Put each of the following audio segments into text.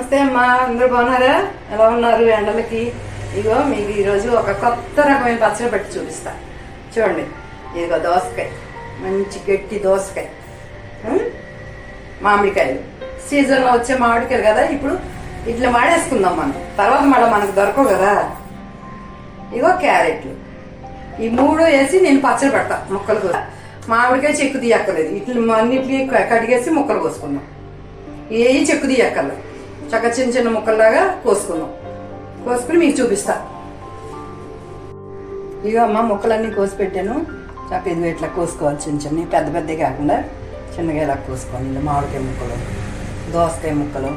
నమస్తే అమ్మా అందరూ బాగున్నారా? ఎలా ఉన్నారు ఎండలకి? ఇగో మీకు ఈరోజు ఒక కొత్త రకమైన పచ్చడి పెట్టి చూపిస్తా. చూడండి ఇదిగో దోసకాయ మంచి గట్టి దోసకాయ. మామిడికాయలు. సీజన్లో వచ్చే మామిడికాయలు కదా ఇప్పుడు ఇట్లా వాడేసుకుందాం మనం. తర్వాత మళ్ళీ మనకు దొరకవు కదా. ఇగో క్యారెట్లు. ఈ మూడు వేసి నేను పచ్చడి పెడతా ముక్కలు కోసి. మామిడికాయ చెక్కు తీయక్కర్లేదు. ఇట్లా అన్నిటిని కడిగేసి ముక్కలు కోసుకుందాం. ఏ చెక్కు తీయక్కర్లేదు. చక్క చిన్న చిన్న ముక్కల్లాగా కోసుకుందాం. కోసుకుని మీకు చూపిస్తా. ఇక అమ్మ ముక్కలన్నీ కోసి పెట్టాను. చక్క ఇది ఇట్లా కోసుకోవాలి చిన్న చిన్న పెద్ద పెద్దవి కాకుండా చిన్నగా ఇలా కోసుకోవాలి. ఇలా మామిడికాయ ముక్కలు దోసకాయ ముక్కలు.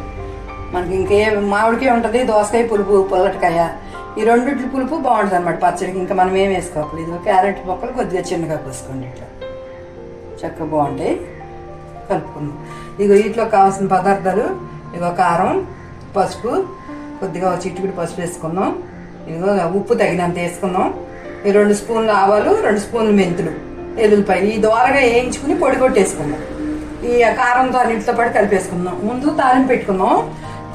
మనకి ఇంకే మామిడికాయ ఉంటుంది దోసకాయ పులుపు పుల్లటికాయ. ఈ రెండిటి పులుపు బాగుంటుంది అనమాట పచ్చడికి. ఇంకా మనం ఏం వేసుకోవాలి? ఇది క్యారెట్ ముక్కలు కొద్దిగా చిన్నగా కోసుకోండి ఇట్లా. చక్కగా బాగుంటాయి. కలుపుకుందాం. ఇగో వీటిలో కావాల్సిన పదార్థాలు ఇదిగో కారం పసుపు కొద్దిగా చిట్టుకుడి పసుపు వేసుకుందాం. ఇదిగో ఉప్పు తగినంత వేసుకుందాం. ఈ రెండు స్పూన్లు ఆవాలు రెండు స్పూన్లు మెంతులు ఎల్లుల్లిపాయలు ఈ దోరగా వేయించుకుని పొడి కొట్టేసుకుందాం. ఈ కారంతో అన్నింటితో పాటు కలిపేసుకుందాం. ముందు తాలింపు పెట్టుకుందాం.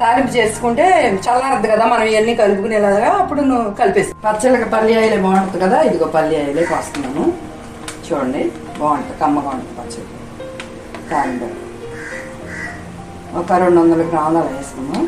తాలింపు చేసుకుంటే చల్లారద్దు కదా మనం ఇవన్నీ కలుపుకునేలాగా అప్పుడు నువ్వు కలిపేసి పచ్చళ్ళకి పల్లి బాగుంటుంది కదా ఇదిగో పల్లి ఆయిలే చూడండి బాగుంటుంది కమ్మగా ఉంటుంది పచ్చడి. కారం ఒక రెండు వందల గ్రాములు అలా వేసుకున్నాం.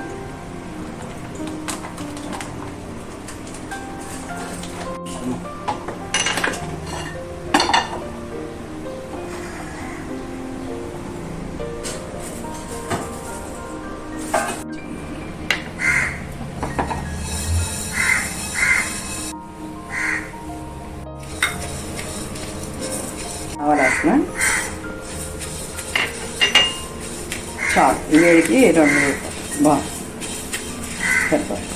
ఆవాలు వేస్తున్నాం చాలు. వేడికి రెండు బా. సరిపోదు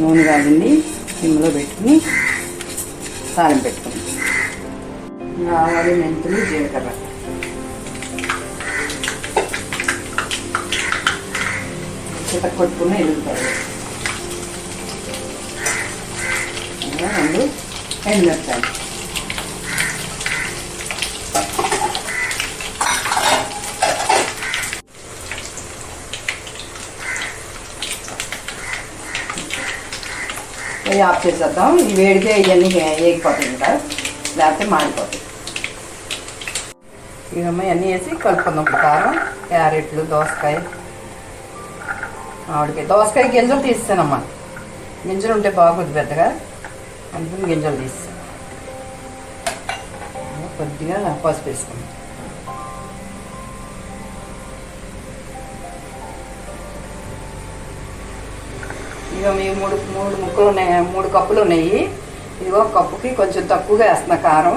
నూనె కాదండి సిమ్లో పెట్టుకుని తాళం పెట్టుకుని. ఆవాలు మెంతులు జీలకర్ర. చిత కొట్టుకుని ఎల్లుతాయి రెండు ఎండుమిరపకాయలు. ఇవి ఆఫ్ చేసేద్దాం ఈ వేడికే ఇవన్నీ వేగిపోతాయి ఇంకా. లేకపోతే మాడిపోతాయి. ఇవమ్మ ఇవన్నీ వేసి కలుపుకుందాం కారం క్యారెట్లు దోసకాయ ఆవిడకాయ దోసకాయ గింజలు తీస్తానమ్మా గింజలు ఉంటే బాగుంది పెద్దగా. అందుకని గింజలు తీస్తాను కొద్దిగా పసుపు వేసుకుందాం. ఇక మీ మూడు మూడు ముక్కలు ఉన్నాయి మూడు కప్పులు ఉన్నాయి ఇదిగో కప్పుకి కొంచెం తక్కువగా వేస్తున్నా కారం.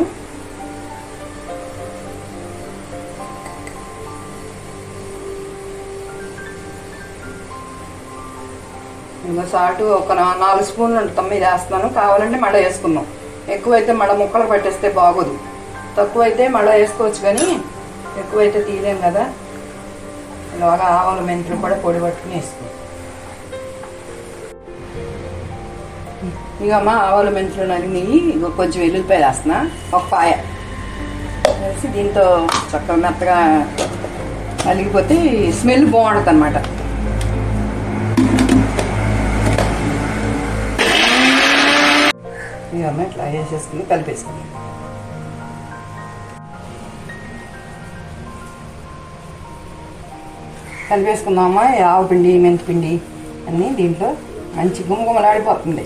ఇదిగో సాటు ఒక నాలుగు స్పూన్లు తొమ్మిది వేస్తున్నాను. కావాలంటే మళ్ళీ వేసుకుందాం. ఎక్కువైతే మళ్ళీ ముక్కలు పట్టేస్తే బాగోదు. తక్కువైతే మళ్ళీ వేసుకోవచ్చు కానీ ఎక్కువైతే తీయలేం కదా. ఇలాగా ఆవాలు మెంతులు కూడా పొడి పట్టుకుని వేసుకోవచ్చు ఇక అమ్మ ఆవాలు మెంతులు నరిగినవి కొంచెం వెల్లుల్లిపాయలు వేస్తున్నా ఒక పాయ. వేసి దీంతో చక్కగా మెత్తగా అలిగిపోతే స్మెల్ బాగుంటుంది అనమాట ఇక అమ్మ ఇట్లా వేసేసుకుని కలిపేసుకుని కలిపేసుకుందామా ఆవు పిండి మెంతి పిండి అన్నీ దీంట్లో మంచి గుమగుమలాడిపోతుంది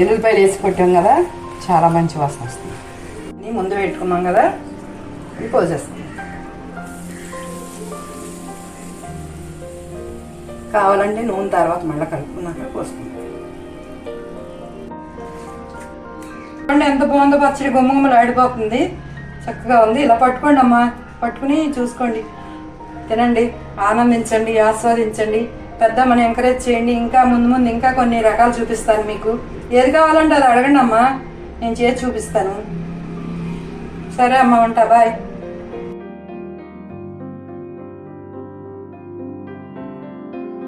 ఎల్లుల్లిపాయలు వేసి కొట్టాం కదా చాలా మంచి వాసన వస్తుంది. అన్నీ ముందు పెట్టుకున్నాం కదా ఇవి పోసేస్తాం కావాలంటే నూనె తర్వాత మళ్ళీ కలుపుకున్నాక పోసుకుందాం చూడండి ఎంత బాగుందో పచ్చడి గుమ్మగుమ్మలు ఆడిపోతుంది చక్కగా ఉంది. ఇలా పట్టుకోండి అమ్మా. పట్టుకుని చూసుకోండి. తినండి. ఆనందించండి. ఆస్వాదించండి. పెద్దమ్మని ఎంకరేజ్ చేయండి. ఇంకా ముందు ముందు ఇంకా కొన్ని రకాలు చూపిస్తాను మీకు. ఏది కావాలంటే అది అడగండి అమ్మా నేను చేసి చూపిస్తాను. సరే అమ్మ ఉంటా బాయ్